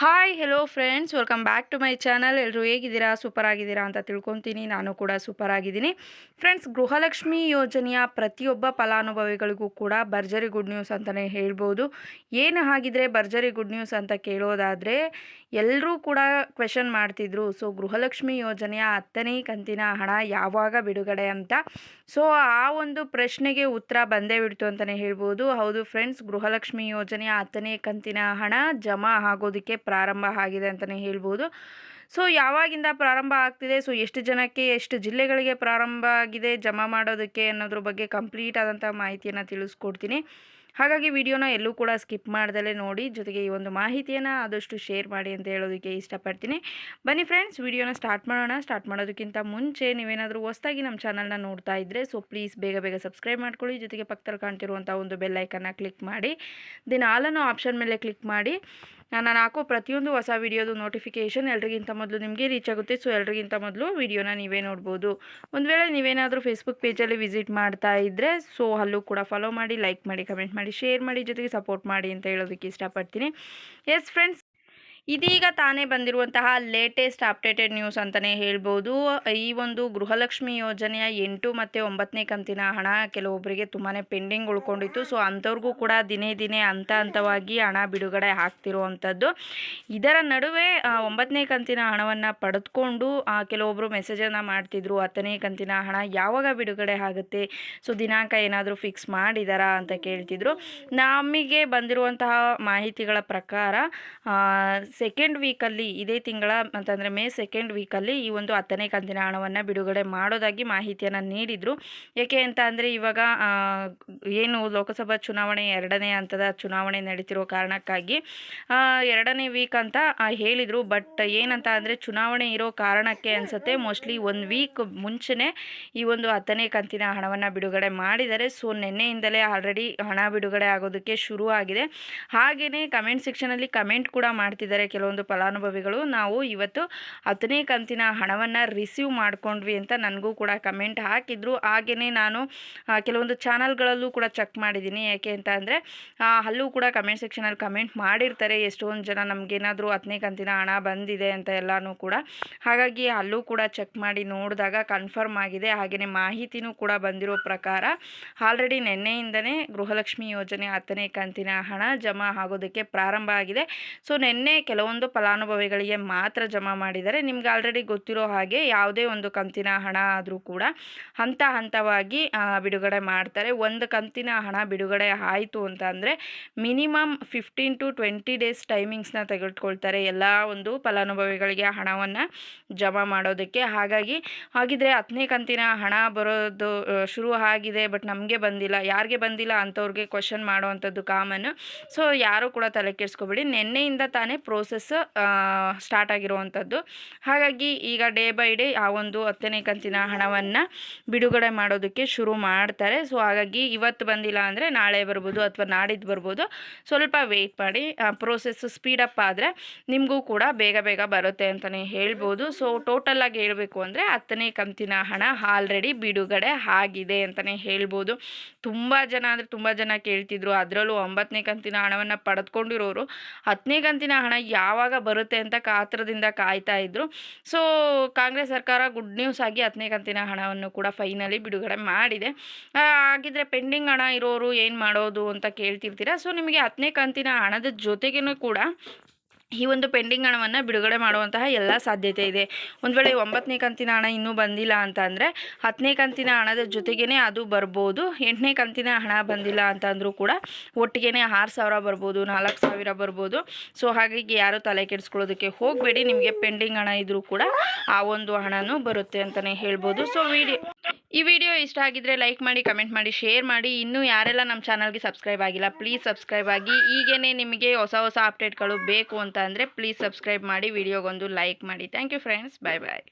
Hi hello friends welcome back to my channel ಎಲ್ಲರೂ ಹೇಗಿದ್ದೀರಾ? Super ಆಗಿದ್ದೀರಾ ಅಂತ ತಿಳ್ಕೊತೀನಿ. ನಾನು ಕೂಡ ಸೂಪರ್ ಆಗಿದ್ದೀನಿ ಫ್ರೆಂಡ್ಸ್ ಗೃಹಲಕ್ಷ್ಮಿ ಯೋಜನೆಯ ಪ್ರತಿಯೊಬ್ಬ ಫಲಾನುಭವಿಗಳಿಗೂ ಕೂಡ ಭರ್ಜರಿ ಗುಡ್ ನ್ಯೂಸ್ ಅಂತಲೇ ಹೇಳ್ಬೋದು. ಏನು ಆಗಿದ್ರೆ ಭರ್ಜರಿ ಗುಡ್ ನ್ಯೂಸ್ ಅಂತ ಕೇಳೋದಾದರೆ ಎಲ್ಲರೂ ಕೂಡ ಕ್ವೆಶನ್ ಮಾಡ್ತಿದ್ರು. ಸೊ ಗೃಹಲಕ್ಷ್ಮಿ ಯೋಜನೆಯ ಹತ್ತನೇ ಕಂತಿನ ಹಣ ಯಾವಾಗ ಬಿಡುಗಡೆ ಅಂತ. ಸೊ ಆ ಒಂದು ಪ್ರಶ್ನೆಗೆ ಉತ್ತರ ಬಂದೇ ಬಿಡ್ತು ಅಂತಲೇ ಹೇಳ್ಬೋದು. ಹೌದು ಫ್ರೆಂಡ್ಸ್ ಗೃಹಲಕ್ಷ್ಮಿ ಯೋಜನೆಯ ಹತ್ತನೇ ಕಂತಿನ ಹಣ ಜಮಾ ಆಗೋದಕ್ಕೆ ಪ್ರಾರಂಭ ಆಗಿದೆ ಅಂತಲೇ ಹೇಳ್ಬೋದು. ಸೊ ಯಾವಾಗಿಂದ ಪ್ರಾರಂಭ ಆಗ್ತಿದೆ? ಸೊ ಎಷ್ಟು ಜನಕ್ಕೆ, ಎಷ್ಟು ಜಿಲ್ಲೆಗಳಿಗೆ ಪ್ರಾರಂಭ ಆಗಿದೆ? ಜಮಾ ಮಾಡೋದಕ್ಕೆ ಅನ್ನೋದ್ರ ಬಗ್ಗೆ ಕಂಪ್ಲೀಟ್ ಆದಂಥ ಮಾಹಿತಿಯನ್ನು ತಿಳಿಸ್ಕೊಡ್ತೀನಿ. ಹಾಗಾಗಿ ವಿಡಿಯೋನ ಎಲ್ಲೂ ಕೂಡ ಸ್ಕಿಪ್ ಮಾಡ್ದಲೇ ನೋಡಿ. ಜೊತೆಗೆ ಈ ಒಂದು ಮಾಹಿತಿಯನ್ನು ಆದಷ್ಟು ಶೇರ್ ಮಾಡಿ ಅಂತ ಹೇಳೋದಕ್ಕೆ ಇಷ್ಟಪಡ್ತೀನಿ. ಬನ್ನಿ ಫ್ರೆಂಡ್ಸ್ ವಿಡಿಯೋನ ಸ್ಟಾರ್ಟ್ ಮಾಡೋಣ. ಸ್ಟಾರ್ಟ್ ಮಾಡೋದಕ್ಕಿಂತ ಮುಂಚೆ ನೀವೇನಾದರೂ ಹೊಸದಾಗಿ ನಮ್ಮ ಚಾನಲ್ನ ನೋಡ್ತಾ ಇದ್ದರೆ ಸೊ ಪ್ಲೀಸ್ ಬೇಗ ಬೇಗ ಸಬ್ಸ್ಕ್ರೈಬ್ ಮಾಡ್ಕೊಳ್ಳಿ. ಜೊತೆಗೆ ಪಕ್ಕದಲ್ಲಿ ಕಾಣ್ತಿರುವಂಥ ಒಂದು ಬೆಲ್ ಐಕನ್ನ ಕ್ಲಿಕ್ ಮಾಡಿ. ದೆನ್ ಆಲನ್ನು ಆಪ್ಷನ್ ಮೇಲೆ ಕ್ಲಿಕ್ ಮಾಡಿ. ನಾನು ಹಾಕೋ ಪ್ರತಿಯೊಂದು ಹೊಸ ವಿಡಿಯೋದು ನೋಟಿಫಿಕೇಷನ್ ಎಲ್ರಿಗಿಂತ ಮೊದಲು ನಿಮಗೆ ರೀಚ್ ಆಗುತ್ತೆ. ಸೊ ಎಲ್ರಿಗಿಂತ ಮೊದಲು ವಿಡಿಯೋನ ನೀವೇ ನೋಡ್ಬೋದು. ಒಂದು ವೇಳೆ ನೀವೇನಾದರೂ ಫೇಸ್ಬುಕ್ ಪೇಜಲ್ಲಿ ವಿಸಿಟ್ ಮಾಡ್ತಾ ಇದ್ದರೆ ಸೊ ಅಲ್ಲೂ ಕೂಡ ಫಾಲೋ ಮಾಡಿ ಲೈಕ್ ಮಾಡಿ ಕಮೆಂಟ್ ಮಾಡಿ ಶೇರ್ ಮಾಡಿ, ಜೊತೆಗೆ ಸಪೋರ್ಟ್ ಮಾಡಿ ಅಂತ ಹೇಳೋದಕ್ಕೆ ಇಷ್ಟಪಡ್ತೀನಿ. ಎಸ್ ಫ್ರೆಂಡ್ಸ್ ಇದೀಗ ತಾನೇ ಬಂದಿರುವಂತಹ ಲೇಟೆಸ್ಟ್ ಅಪ್ಡೇಟೆಡ್ ನ್ಯೂಸ್ ಅಂತಲೇ ಹೇಳ್ಬೋದು. ಈ ಒಂದು ಗೃಹಲಕ್ಷ್ಮಿ ಯೋಜನೆಯ ಎಂಟು ಮತ್ತು ಒಂಬತ್ತನೇ ಕಂತಿನ ಹಣ ಕೆಲವೊಬ್ಬರಿಗೆ ತುಂಬಾ ಪೆಂಡಿಂಗ್ ಉಳ್ಕೊಂಡಿತ್ತು. ಸೊ ಅಂಥವ್ರಿಗೂ ಕೂಡ ದಿನೇ ದಿನೇ ಹಂತ ಹಂತವಾಗಿ ಹಣ ಬಿಡುಗಡೆ ಆಗ್ತಿರುವಂಥದ್ದು. ಇದರ ನಡುವೆ ಒಂಬತ್ತನೇ ಕಂತಿನ ಹಣವನ್ನು ಪಡೆದುಕೊಂಡು ಕೆಲವೊಬ್ಬರು ಮೆಸೇಜನ್ನು ಮಾಡ್ತಿದ್ರು. ಹತ್ತನೇ ಕಂತಿನ ಹಣ ಯಾವಾಗ ಬಿಡುಗಡೆ ಆಗುತ್ತೆ? ಸೊ ದಿನಾಂಕ ಏನಾದರೂ ಫಿಕ್ಸ್ ಮಾಡಿದಾರಾ ಅಂತ ಕೇಳ್ತಿದ್ರು. ನಮಗೆ ಬಂದಿರುವಂತಹ ಮಾಹಿತಿಗಳ ಪ್ರಕಾರ ಸೆಕೆಂಡ್ ವೀಕಲ್ಲಿ ಇದೇ ತಿಂಗಳ ಅಂತಂದರೆ ಮೇ ಸೆಕೆಂಡ್ ವೀಕಲ್ಲಿ ಈ ಒಂದು ಹತ್ತನೇ ಕಂತಿನ ಹಣವನ್ನು ಬಿಡುಗಡೆ ಮಾಡೋದಾಗಿ ಮಾಹಿತಿಯನ್ನು ನೀಡಿದರು. ಏಕೆ ಅಂತ ಅಂದರೆ ಇವಾಗ ಏನು ಲೋಕಸಭಾ ಚುನಾವಣೆ ಎರಡನೇ ಹಂತದ ಚುನಾವಣೆ ನಡೀತಿರೋ ಕಾರಣಕ್ಕಾಗಿ ಎರಡನೇ ವೀಕ್ ಅಂತ ಹೇಳಿದರು. ಬಟ್ ಏನಂತ ಅಂದರೆ ಚುನಾವಣೆ ಇರೋ ಕಾರಣಕ್ಕೆ ಅನಿಸುತ್ತೆ ಮೋಸ್ಟ್ಲಿ ಒಂದು ವೀಕ್ ಮುಂಚೆನೇ ಈ ಒಂದು ಹತ್ತನೇ ಕಂತಿನ ಹಣವನ್ನು ಬಿಡುಗಡೆ ಮಾಡಿದರೆ ಸೊ ನಿನ್ನೆಯಿಂದಲೇ ಆಲ್ರೆಡಿ ಹಣ ಬಿಡುಗಡೆ ಆಗೋದಕ್ಕೆ ಶುರು ಆಗಿದೆ ಹಾಗೆಯೇ ಕಮೆಂಟ್ ಸೆಕ್ಷನಲ್ಲಿ ಕಮೆಂಟ್ ಕೂಡ ಮಾಡ್ತಿದ್ದಾರೆ. ಕೆಲವೊಂದು ಫಲಾನುಭವಿಗಳು ನಾವು ಇವತ್ತು ಹತ್ತನೇ ಕಂತಿನ ಹಣವನ್ನು ರಿಸೀವ್ ಮಾಡ್ಕೊಂಡ್ವಿ ಅಂತ ನನಗೂ ಕೂಡ ಕಮೆಂಟ್ ಹಾಕಿದ್ರು. ಹಾಗೆಯೇ ನಾನು ಕೆಲವೊಂದು ಚಾನಲ್ಗಳಲ್ಲೂ ಕೂಡ ಚೆಕ್ ಮಾಡಿದ್ದೀನಿ. ಯಾಕೆ ಅಂತ ಅಂದರೆ ಅಲ್ಲೂ ಕೂಡ ಕಮೆಂಟ್ ಸೆಕ್ಷನಲ್ಲಿ ಕಮೆಂಟ್ ಮಾಡಿರ್ತಾರೆ. ಎಷ್ಟೊಂದು ಜನ ನಮಗೇನಾದರೂ ಹತ್ತನೇ ಕಂತಿನ ಹಣ ಬಂದಿದೆ ಅಂತ ಎಲ್ಲನೂ ಕೂಡ. ಹಾಗಾಗಿ ಅಲ್ಲೂ ಕೂಡ ಚೆಕ್ ಮಾಡಿ ನೋಡಿದಾಗ ಕನ್ಫರ್ಮ್ ಆಗಿದೆ. ಹಾಗೆಯೇ ಮಾಹಿತಿನೂ ಕೂಡ ಬಂದಿರೋ ಪ್ರಕಾರ ಆಲ್ರೆಡಿ ನಿನ್ನೆಯಿಂದನೇ ಗೃಹಲಕ್ಷ್ಮಿ ಯೋಜನೆ ಹತ್ತನೇ ಕಂತಿನ ಹಣ ಜಮಾ ಆಗೋದಕ್ಕೆ ಪ್ರಾರಂಭ ಆಗಿದೆ. ಸೊ ನಿನ್ನೆ ಕೆಲವೊಂದು ಫಲಾನುಭವಿಗಳಿಗೆ ಮಾತ್ರ ಜಮಾ ಮಾಡಿದರೆ ನಿಮ್ಗೆ ಆಲ್ರೆಡಿ ಗೊತ್ತಿರೋ ಹಾಗೆ ಯಾವುದೇ ಒಂದು ಕಂತಿನ ಹಣ ಆದರೂ ಕೂಡ ಹಂತ ಹಂತವಾಗಿ ಬಿಡುಗಡೆ ಮಾಡ್ತಾರೆ. ಒಂದು ಕಂತಿನ ಹಣ ಬಿಡುಗಡೆ ಆಯಿತು ಅಂತ ಅಂದರೆ minimum fifteen to twenty days ಟೈಮಿಂಗ್ಸ್ನ ತೆಗೆದುಕೊಳ್ತಾರೆ ಎಲ್ಲ ಒಂದು ಫಲಾನುಭವಿಗಳಿಗೆ ಹಣವನ್ನು ಜಮಾ ಮಾಡೋದಕ್ಕೆ. ಹಾಗಾಗಿ ಹಾಗಿದ್ರೆ ಹತ್ತನೇ ಕಂತಿನ ಹಣ ಬರೋದು ಶುರು ಆಗಿದೆ ಬಟ್ ನಮಗೆ ಬಂದಿಲ್ಲ, ಯಾರಿಗೆ ಬಂದಿಲ್ಲ ಅಂಥವ್ರಿಗೆ ಕ್ವಶನ್ ಮಾಡುವಂಥದ್ದು ಕಾಮನ್ ಸೊ ಯಾರೂ ಕೂಡ ತಲೆ ಕೆಡಿಸ್ಕೊಬೇಡಿ. ನಿನ್ನೆಯಿಂದ ತಾನೇ ಪ್ರೋಸೆಸ್ ಸ್ಟಾರ್ಟ್ ಆಗಿರುವಂಥದ್ದು ಹಾಗಾಗಿ ಈಗ ಡೇ ಬೈ ಡೇ ಆ ಒಂದು ಹತ್ತನೇ ಕಂತಿನ ಹಣವನ್ನು ಬಿಡುಗಡೆ ಮಾಡೋದಕ್ಕೆ ಶುರು ಮಾಡ್ತಾರೆ. ಸೊ ಹಾಗಾಗಿ ಇವತ್ತು ಬಂದಿಲ್ಲ ಅಂದರೆ ನಾಳೆ ಬರ್ಬೋದು ಅಥವಾ ನಾಡಿದ್ದು ಬರ್ಬೋದು. ಸ್ವಲ್ಪ ವೆಯ್ಟ್ ಮಾಡಿ ಪ್ರೋಸೆಸ್ ಸ್ಪೀಡಪ್ ಆದರೆ ನಿಮಗೂ ಕೂಡ ಬೇಗ ಬೇಗ ಬರುತ್ತೆ ಅಂತಲೇ ಹೇಳ್ಬೋದು. ಸೊ ಟೋಟಲಾಗಿ ಹೇಳಬೇಕು ಅಂದರೆ ಹತ್ತನೇ ಕಂತಿನ ಹಣ ಆಲ್ರೆಡಿ ಬಿಡುಗಡೆ ಆಗಿದೆ ಅಂತಲೇ ಹೇಳ್ಬೋದು. ತುಂಬ ಜನ ಅಂದರೆ ತುಂಬ ಜನ ಕೇಳ್ತಿದ್ರು. ಅದರಲ್ಲೂ ಒಂಬತ್ತನೇ ಕಂತಿನ ಹಣವನ್ನು ಪಡೆದುಕೊಂಡಿರೋರು ಹತ್ತನೇ ಕಂತಿನ ಹಣ ಯಾವಾಗ ಬರುತ್ತೆ ಅಂತ ಕಾತ್ರದಿಂದ ಕಾಯ್ತಾ ಇದ್ರು. ಸೊ ಕಾಂಗ್ರೆಸ್ ಸರ್ಕಾರ ಗುಡ್ ನ್ಯೂಸ್ ಆಗಿ ಹತ್ತನೇ ಕಂತಿನ ಹಣವನ್ನು ಕೂಡ ಫೈನಲಿ ಬಿಡುಗಡೆ ಮಾಡಿದೆ. ಹಾಗಿದ್ರೆ ಪೆಂಡಿಂಗ್ ಹಣ ಇರೋರು ಏನು ಮಾಡೋದು ಅಂತ ಕೇಳ್ತಿರ್ತೀರಾ? ಸೊ ನಿಮಗೆ ಹತ್ತನೇ ಕಂತಿನ ಹಣದ ಜೊತೆಗೇನು ಕೂಡ ಈ ಒಂದು ಪೆಂಡಿಂಗ್ ಹಣವನ್ನು ಬಿಡುಗಡೆ ಮಾಡುವಂತಹ ಎಲ್ಲ ಸಾಧ್ಯತೆ ಇದೆ. ಒಂದು ವೇಳೆ ಒಂಬತ್ತನೇ ಕಂತಿನ ಹಣ ಇನ್ನೂ ಬಂದಿಲ್ಲ ಅಂತ ಅಂದರೆ ಹತ್ತನೇ ಕಂತಿನ ಹಣದ ಜೊತೆಗೇ ಅದು ಬರ್ಬೋದು, ಎಂಟನೇ ಕಂತಿನ ಹಣ ಬಂದಿಲ್ಲ ಅಂತ ಅಂದರೂ ಕೂಡ ಒಟ್ಟಿಗೆ ಆರು ಸಾವಿರ ಬರ್ಬೋದು, ನಾಲ್ಕು ಸಾವಿರ ಬರ್ಬೋದು. ಸೊ ಹಾಗಾಗಿ ಯಾರೂ ತಲೆ ಕೆಡಿಸ್ಕೊಳ್ಳೋದಕ್ಕೆ ಹೋಗಬೇಡಿ, ನಿಮಗೆ ಪೆಂಡಿಂಗ್ ಹಣ ಇದ್ದರೂ ಕೂಡ ಆ ಒಂದು ಹಣನೂ ಬರುತ್ತೆ ಅಂತಲೇ ಹೇಳ್ಬೋದು. ಸೊ ವಿಡಿಯೋ ಈ ವಿಡಿಯೋ ಇಷ್ಟ ಆಗಿದ್ರೆ ಲೈಕ್ ಮಾಡಿ, ಕಮೆಂಟ್ ಮಾಡಿ, ಶೇರ್ ಮಾಡಿ. ಇನ್ನೂ ಯಾರೆಲ್ಲ ನಮ್ಮ ಚಾನಲ್ಗೆ ಸಬ್ಸ್ಕ್ರೈಬ್ ಆಗಿಲ್ಲ, ಪ್ಲೀಸ್ ಸಬ್ಸ್ಕ್ರೈಬ್ ಆಗಿ. ಈಗೇನೆ ನಿಮಗೆ ಹೊಸ ಹೊಸ ಅಪ್ಡೇಟ್ಗಳು ಬೇಕು ಅಂತ ಅಂದರೆ ಪ್ಲೀಸ್ ಸಬ್ಸ್ಕ್ರೈಬ್ ಮಾಡಿ, ವಿಡಿಯೋಗೊಂದು ಲೈಕ್ ಮಾಡಿ. Thank you friends. Bye bye.